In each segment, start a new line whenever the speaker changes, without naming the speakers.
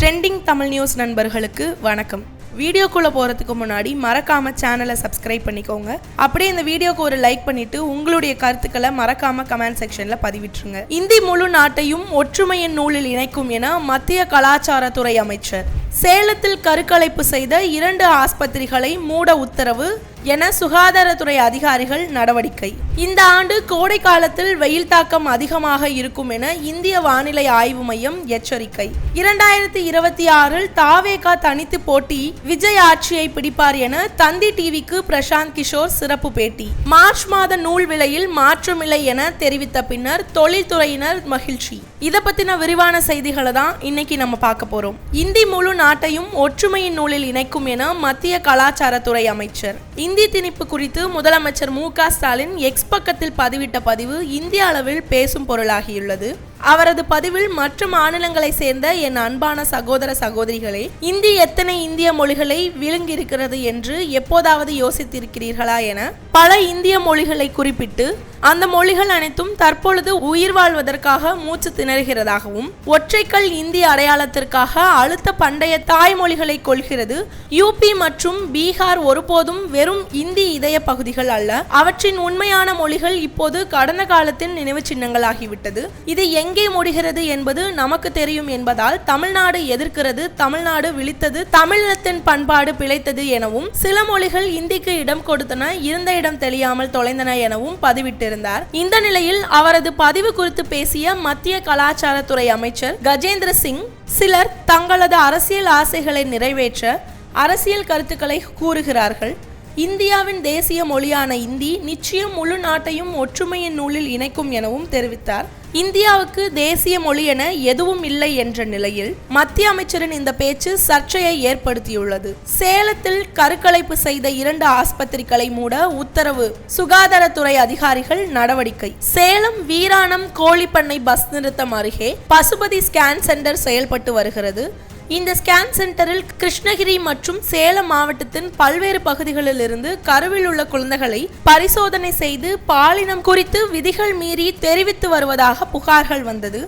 Trending Tamil news நண்பர்களுக்கு வணக்கம். வீடியோக்குள்ளே போகிறதுக்கு முன்னாடி மறக்காம சேனலை சப்ஸ்கிரைப் பண்ணிக்கோங்க. அப்படியே இந்த வீடியோக்கு ஒரு லைக் பண்ணிட்டு உங்களுடைய கருத்துக்களை மறக்காம கமெண்ட் செக்ஷனில் பதிவிட்டுருங்க. இந்தி முழு நாட்டையும் ஒற்றுமையின் நூலில் இணைக்கும் என மத்திய கலாச்சாரத்துறை அமைச்சர். சேலத்தில் கருக்கலைப்பு செய்த இரண்டு ஆஸ்பத்திரிகளை மூட உத்தரவு என சுகாதாரத்துறை அதிகாரிகள் நடவடிக்கை. இந்த ஆண்டு கோடை காலத்தில் வெயில் தாக்கம் அதிகமாக இருக்கும் என இந்திய வானிலை ஆய்வு மையம் எச்சரிக்கை. இரண்டாயிரத்தி இருபத்தி ஆறில் தாவேகா தனித்து போட்டி விஜய் ஆட்சியை பிடிப்பார் என தந்தி டிவிக்கு பிரசாந்த் கிஷோர் சிறப்பு பேட்டி. மார்ச் மாத நூல் விலையில் மாற்றமில்லை என தெரிவித்த பின்னர் தொழில்துறையினர் மகிழ்ச்சி. இதை பத்தின விரிவான செய்திகளை தான் இன்னைக்கு நம்ம பார்க்க போறோம். இந்தி முழு நாட்டையும் ஒற்றுமையின் நூலில் இணைக்கும் என மத்திய கலாச்சாரத்துறை அமைச்சர். இந்தி திணிப்பு குறித்து முதலமைச்சர் மு க ஸ்டாலின் எக்ஸ் பக்கத்தில் பதிவிட்ட பதிவு இந்திய அளவில் பேசும் பொருளாகியுள்ளது. அவரது பதிவில் மற்ற மாநிலங்களை சேர்ந்த என் அன்பான சகோதர சகோதரிகளே இந்தி எத்தனை இந்திய மொழிகளை விழுங்கியிருக்கிறது என்று எப்போதாவது யோசித்திருக்கிறீர்களா என பல இந்திய மொழிகளை குறிப்பிட்டு அந்த மொழிகள் அனைத்தும் தற்பொழுது உயிர் வாழ்வதற்காக மூச்சு திணறுகிறதாகவும் ஒற்றைக்கல் இந்திய அடையாளத்திற்காக அழுத்த பண்டைய தாய்மொழிகளை கொள்கிறது யூபி மற்றும் பீகார் ஒருபோதும் வெறும் இந்தி இதய பகுதிகள் அல்ல அவற்றின் உண்மையான மொழிகள் இப்போது கடந்த காலத்தின் நினைவு சின்னங்களாகிவிட்டது. இது எங்கே முடிகிறது என்பது நமக்கு தெரியும் என்பதால் தமிழ்நாடு எதிர்க்கிறது தமிழ்நாடு விழித்தது தமிழத்தின் பண்பாடு பிழைத்தது எனவும் சில மொழிகள் இந்திக்கு இடம் கொடுத்தன இருந்த இடம் தெரியாமல் தொலைந்தன எனவும் பதிவிட்டிருந்தார். இந்த நிலையில் அவரது பதிவு குறித்து பேசிய மத்திய கலாச்சாரத்துறை அமைச்சர் கஜேந்திர சிங் சிலர் தங்களது அரசியல் ஆசைகளை நிறைவேற்ற அரசியல் கருத்துக்களை கூறுகிறார்கள். இந்தியாவின் தேசிய மொழியான இந்தி நிச்சயம் முழு நாட்டையும் ஒற்றுமையின் நூலில் இணைக்கும் எனவும் தெரிவித்தார். இந்தியாவுக்கு தேசிய மொழி என எதுவும் இல்லை என்ற நிலையில் மத்திய அமைச்சரின் இந்த பேச்சு சர்ச்சையை ஏற்படுத்தியுள்ளது. சேலத்தில் கருக்கலைப்பு செய்த இரண்டு ஆஸ்பத்திரிகளை மூட உத்தரவு சுகாதாரத்துறை அதிகாரிகள் நடவடிக்கை. சேலம் வீராணம் கோழிப்பண்ணை பஸ் நிறுத்தம் அருகே பசுபதி ஸ்கேன் சென்டர் செயல்பட்டு வருகிறது. இந்த ஸ்கேன் சென்டரில் கிருஷ்ணகிரி மற்றும் சேலம் மாவட்டத்தின் பல்வேறு பகுதிகளில் இருந்து கருவில் உள்ள குழந்தைகளை பரிசோதனை செய்து பாலினம் குறித்து விதிகள் மீறி தெரிவித்து வருவதாக புகார்கள் வந்தது.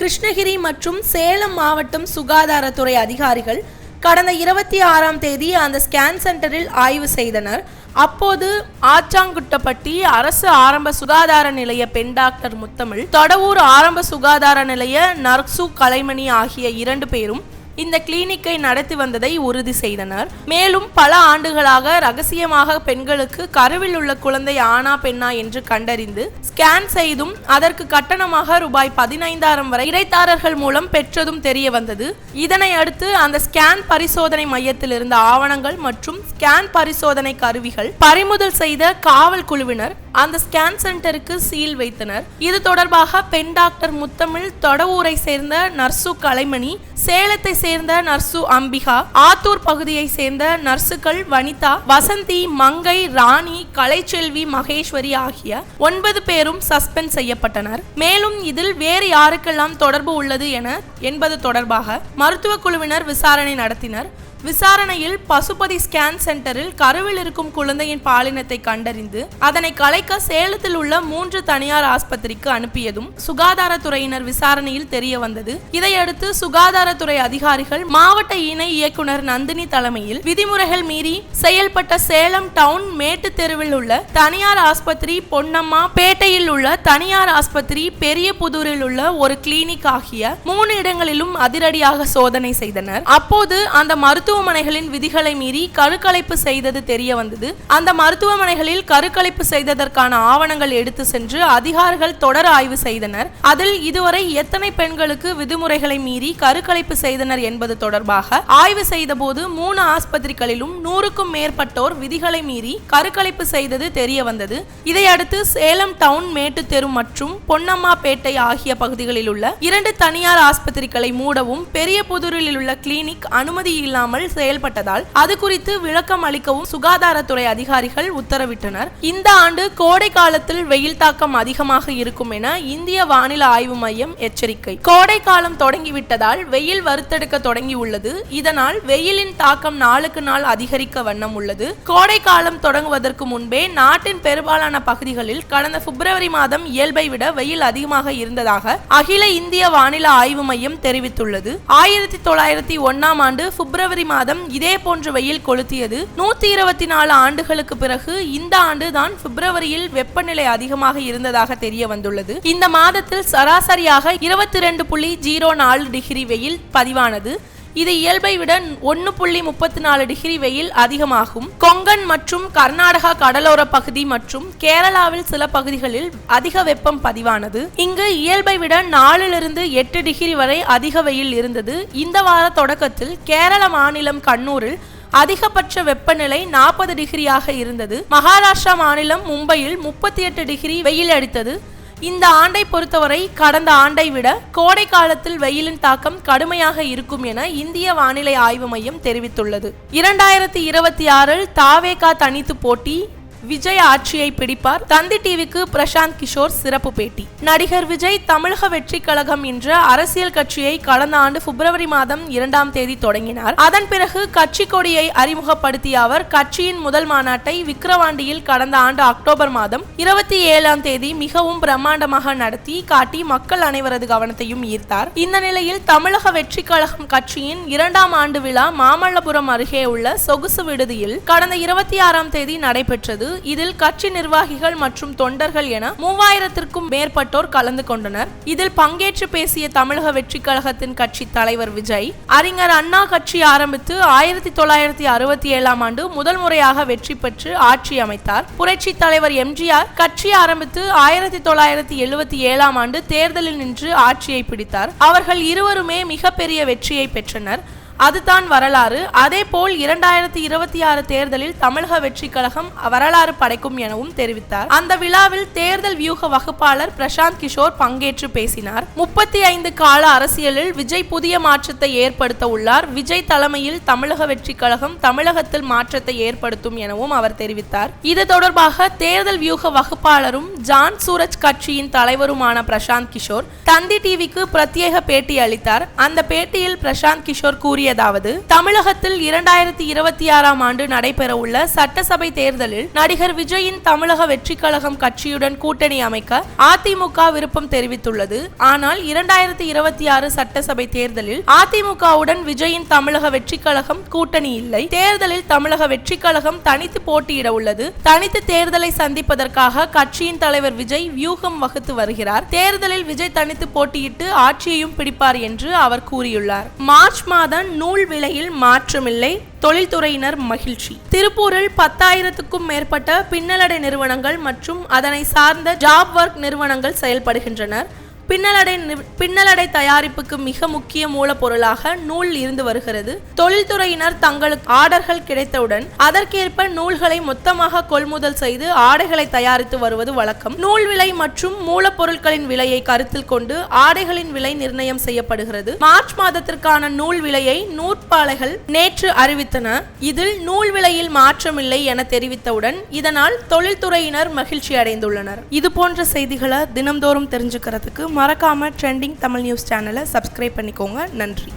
கிருஷ்ணகிரி மற்றும் சேலம் மாவட்டம் சுகாதாரத்துறை அதிகாரிகள் கடந்த இருபத்தி ஆறாம் தேதி அந்த ஸ்கேன் சென்டரில் ஆய்வு செய்தனர். அப்போது ஆச்சாங்குட்டப்பட்டி அரசு ஆரம்ப சுகாதார நிலைய பெண் டாக்டர் முத்தமிழ் தொடவூர் ஆரம்ப சுகாதார நிலைய நர்சு கலைமணி ஆகிய இரண்டு பேரும் இந்த கிளினிக்கை நடத்தி வந்ததை உறுதி செய்தனர். மேலும் பல ஆண்டுகளாக ரகசியமாக பெண்களுக்கு கருவில் உள்ள குழந்தை ஆனா பெண்ணா என்று கண்டறிந்து ஸ்கேன் செய்தும் அதற்கு கட்டணமாக ரூபாய் பதினைந்தாயிரம் வரை இடைத்தாரர்கள் மூலம் பெற்றதும் தெரிய வந்தது. இதனை அடுத்து அந்த ஸ்கேன் பரிசோதனை மையத்தில் இருந்த ஆவணங்கள் மற்றும் ஸ்கேன் பரிசோதனை கருவிகள் பறிமுதல் செய்த காவல் குழுவினர் அந்த ஸ்கேன் சென்டருக்கு சீல் வைத்தனர். இது தொடர்பாக பெண் டாக்டர் முத்தமிழ் தொடவூரை சேர்ந்த நர்சு கலைமணி சேலத்தை சேர்ந்த நர்சு அம்பிகா ஆத்தூர் பகுதியை சேர்ந்த நர்சுகள் வனிதா வசந்தி மங்கை ராணி கலைச்செல்வி மகேஸ்வரி ஆகிய ஒன்பது பேரும் சஸ்பெண்ட் செய்யப்பட்டனர். மேலும் இதில் வேறு யாருக்கெல்லாம் தொடர்பு உள்ளது என என்பது தொடர்பாக மருத்துவ குழுவினர் விசாரணை நடத்தினர். விசாரணையில் பசுபதி ஸ்கேன் சென்டரில் கருவில் இருக்கும் குழந்தையின் பாலினத்தை கண்டறிந்து அதனை கலைக்க சேலத்தில் உள்ள மூன்று தனியார் ஆஸ்பத்திரிக்கு அனுப்பியதும் சுகாதாரத்துறையினர் விசாரணையில் தெரிய வந்தது. இதையடுத்து சுகாதாரத்துறை அதிகாரிகள் மாவட்ட இணை இயக்குனர் நந்தினி தலைமையில் விதிமுறைகள் மீறி செயல்பட்ட சேலம் டவுன் மேட்டு தெருவில் உள்ள தனியார் ஆஸ்பத்திரி பொன்னம்மா பேட்டையில் உள்ள தனியார் ஆஸ்பத்திரி பெரிய புதூரில் உள்ள ஒரு கிளினிக் ஆகிய மூணு இடங்களிலும் அதிரடியாக சோதனை செய்தனர். அப்போது அந்த மருத்துவ மருத்துவமனைகளின் விதிகளை மீறி கருக்கலைப்பு செய்தது தெரிய வந்தது. அந்த மருத்துவமனைகளில் கருக்கலைப்பு செய்ததற்கான ஆவணங்கள் எடுத்து சென்று அதிகாரிகள் தொடர் ஆய்வு செய்தனர். அதில் இதுவரை எத்தனை பெண்களுக்கு விதிமுறைகளை மீறி கருக்கலைப்பு செய்தனர் என்பது தொடர்பாக ஆய்வு செய்தபோது மூணு ஆஸ்பத்திரிகளிலும் நூறுக்கும் மேற்பட்டோர் விதிகளை மீறி கருக்கலைப்பு செய்தது தெரிய வந்தது. இதையடுத்து சேலம் டவுன் மேட்டு தெரு மற்றும் பொன்னம்மாப்பேட்டை ஆகிய பகுதிகளில் உள்ள இரண்டு தனியார் ஆஸ்பத்திரிகளை மூடவும் பெரிய புதூரில் உள்ள கிளினிக் அனுமதி இல்லாமல் இல்லாமல் செயல்பட்டதால் அது குறித்து விளக்கம் அளிக்கவும் சுகாதாரத்துறை அதிகாரிகள் உத்தரவிட்டனர். இந்த ஆண்டு கோடை காலத்தில் வெயில் தாக்கம் அதிகமாக இருக்கும் என இந்திய வானிலை ஆய்வு மையம் எச்சரிக்கை. கோடை காலம் தொடங்கிவிட்டதால் வெயில் வறுத்தெடுக்க தொடங்கியுள்ளது. இதனால் வெயிலின் தாக்கம் நாளுக்கு நாள் அதிகரிக்க வண்ணம் உள்ளது. கோடை காலம் தொடங்குவதற்கு முன்பே நாட்டின் பெரும்பாலான பகுதிகளில் கடந்த பிப்ரவரி மாதம் இயல்பை விட வெயில் அதிகமாக இருந்ததாக அகில இந்திய வானிலை ஆய்வு மையம் தெரிவித்துள்ளது. ஆயிரத்தி தொள்ளாயிரத்தி ஒன்னாம் ஆண்டு பிப்ரவரி மாதம் இதே போன்ற வெயில் கொளுத்தியது. நூத்தி இருபத்தி நாலு ஆண்டுகளுக்கு பிறகு இந்த ஆண்டு தான் பிப்ரவரியில் வெப்பநிலை அதிகமாக இருந்ததாக தெரிய வந்துள்ளது. இந்த மாதத்தில் சராசரியாக இருபத்தி ரெண்டு புள்ளி ஜீரோ நாலு டிகிரி வெயில் பதிவானது. இது இயல்பை விட ஒன்னு புள்ளி முப்பத்தி நாலு டிகிரி வெயில் அதிகமாகும். கொங்கன் மற்றும் கர்நாடகா கடலோர பகுதி மற்றும் கேரளாவில் சில பகுதிகளில் அதிக வெப்பம் பதிவானது. இங்கு இயல்பை விட நாலிலிருந்து எட்டு டிகிரி வரை அதிக வெயில் இருந்தது. இந்த வார தொடக்கத்தில் கேரள மாநிலம் கண்ணூரில் அதிகபட்ச வெப்பநிலை நாற்பது டிகிரியாக இருந்தது. மகாராஷ்டிரா மாநிலம் மும்பையில் முப்பத்தி எட்டு டிகிரி வெயில் அடித்தது. இந்த ஆண்டை பொறுத்தவரை கடந்த ஆண்டை விட கோடை காலத்தில் வெயிலின் தாக்கம் கடுமையாக இருக்கும் என இந்திய வானிலை ஆய்வு மையம் தெரிவித்துள்ளது. இரண்டாயிரத்தி இருபத்தி ஆறில் தாவேகா தனித்து போட்டி விஜய் ஆட்சியை பிடிப்பார். தந்தி டிவிக்கு பிரசாந்த் கிஷோர் சிறப்பு பேட்டி. நடிகர் விஜய் தமிழக வெற்றி கழகம் என்ற அரசியல் கட்சியை கடந்த ஆண்டு பிப்ரவரி மாதம் இரண்டாம் தேதி தொடங்கினார். அதன் பிறகு கட்சி கொடியை அறிமுகப்படுத்திய அவர் கட்சியின் முதல் மாநாட்டை விக்கிரவாண்டியில் கடந்த ஆண்டு அக்டோபர் மாதம் இருபத்தி ஏழாம் தேதி மிகவும் பிரம்மாண்டமாக நடத்தி காட்டி மக்கள் அனைவரது கவனத்தையும் ஈர்த்தார். இந்த நிலையில் தமிழக வெற்றி கழகம் கட்சியின் இரண்டாம் ஆண்டு விழா மாமல்லபுரம் அருகே உள்ள சொகுசு விடுதியில் கடந்த இருபத்தி ஆறாம் தேதி நடைபெற்றது. இதில் கட்சி நிர்வாகிகள் மற்றும் தொண்டர்கள் என மூவாயிரத்திற்கும் மேற்பட்டோர் கலந்து கொண்டனர். இதில் பங்கேற்று பேசிய தமிழக வெற்றி கழகத்தின் கட்சி தலைவர் விஜய் அறிஞர் அண்ணா கட்சி ஆரம்பித்து ஆயிரத்தி தொள்ளாயிரத்தி அறுபத்தி ஏழாம் ஆண்டு முதல் முறையாக வெற்றி பெற்று ஆட்சி அமைத்தார். புரட்சி தலைவர் எம்ஜிஆர் கட்சி ஆரம்பித்து ஆயிரத்தி தொள்ளாயிரத்தி எழுபத்தி ஏழாம் ஆண்டு தேர்தலில் நின்று ஆட்சியை பிடித்தார். அவர்கள் இருவருமே மிகப்பெரிய வெற்றியை பெற்றனர். அதுதான் வரலாறு. அதே போல் இரண்டாயிரத்தி இருபத்தி ஆறு தேர்தலில் தமிழக வெற்றி கழகம் வரலாறு படைக்கும் எனவும் தெரிவித்தார். அந்த விழாவில் தேர்தல் வியூக வகுப்பாளர் பிரசாந்த் கிஷோர் பங்கேற்று பேசினார். முப்பத்தி ஐந்து கால அரசியலில் விஜய் புதிய மாற்றத்தை ஏற்படுத்த உள்ளார். விஜய் தலைமையில் தமிழக வெற்றி கழகம் தமிழகத்தில் மாற்றத்தை ஏற்படுத்தும் எனவும் அவர் தெரிவித்தார். இது தொடர்பாக தேர்தல் வியூக வகுப்பாளரும் ஜான் சூரஜ் கட்சியின் தலைவருமான பிரசாந்த் கிஷோர் தந்தி டிவிக்கு பிரத்யேக பேட்டி அளித்தார். அந்த பேட்டியில் பிரசாந்த் கிஷோர் கூறிய கூறியதாவது தமிழகத்தில் இரண்டாயிரத்தி இருபத்தி ஆறாம் ஆண்டு நடைபெறவுள்ள சட்டசபை தேர்தலில் நடிகர் விஜயின் தமிழக வெற்றி கழகம் கட்சியுடன் கூட்டணி அமைக்க அதிமுக விருப்பம் தெரிவித்துள்ளது. ஆனால் இரண்டாயிரத்தி இருபத்தி ஆறு சட்டசபை தேர்தலில் அதிமுகவுடன் விஜயின் தமிழக வெற்றி கழகம் கூட்டணி இல்லை. தேர்தலில் தமிழக வெற்றி கழகம் தனித்து போட்டியிட உள்ளது. தனித்து தேர்தலை சந்திப்பதற்காக கட்சியின் தலைவர் விஜய் வியூகம் வகுத்து வருகிறார். தேர்தலில் விஜய் தனித்து போட்டியிட்டு ஆட்சியையும் பிடிப்பார் என்று அவர் கூறியுள்ளார். மார்ச் மாதம் நூல் விலையில் மாற்றமில்லை. தொழில்துறையினர் மகிழ்ச்சி. திருப்பூரில் பத்தாயிரத்துக்கும் மேற்பட்ட பின்னலடை நிறுவனங்கள் மற்றும் அதனை சார்ந்த ஜாப் ஒர்க் நிறுவனங்கள் செயல்படுகின்றனர். பின்னலடை பின்னலடை தயாரிப்புக்கு மிக முக்கிய மூலப்பொருளாக நூல் இருந்து வருகிறது. தொழில்துறையினர் தங்களுக்கு ஆர்டர்கள் கிடைத்தவுடன் அதற்கேற்ப நூல்களை மொத்தமாக கொள்முதல் செய்து ஆடைகளை தயாரித்து வருவது வழக்கம். நூல் விலை மற்றும் மூலப்பொருட்களின் விலையை கருத்தில் கொண்டு ஆடைகளின் விலை நிர்ணயம் செய்யப்படுகிறது. மார்ச் மாதத்திற்கான நூல் விலையை நூற்பாலைகள் நேற்று அறிவித்தன. இதில் நூல் விலையில் மாற்றமில்லை என தெரிவித்தவுடன் இதனால் தொழில்துறையினர் மகிழ்ச்சி அடைந்துள்ளனர் இது போன்ற செய்திகளை தினம்தோறும் தெரிஞ்சுக்கிறதுக்கு மறக்காமல் ட்ரெண்டிங் தமிழ் நியூஸ் சேனலை சப்ஸ்கிரைப் பண்ணிக்கோங்க. நன்றி.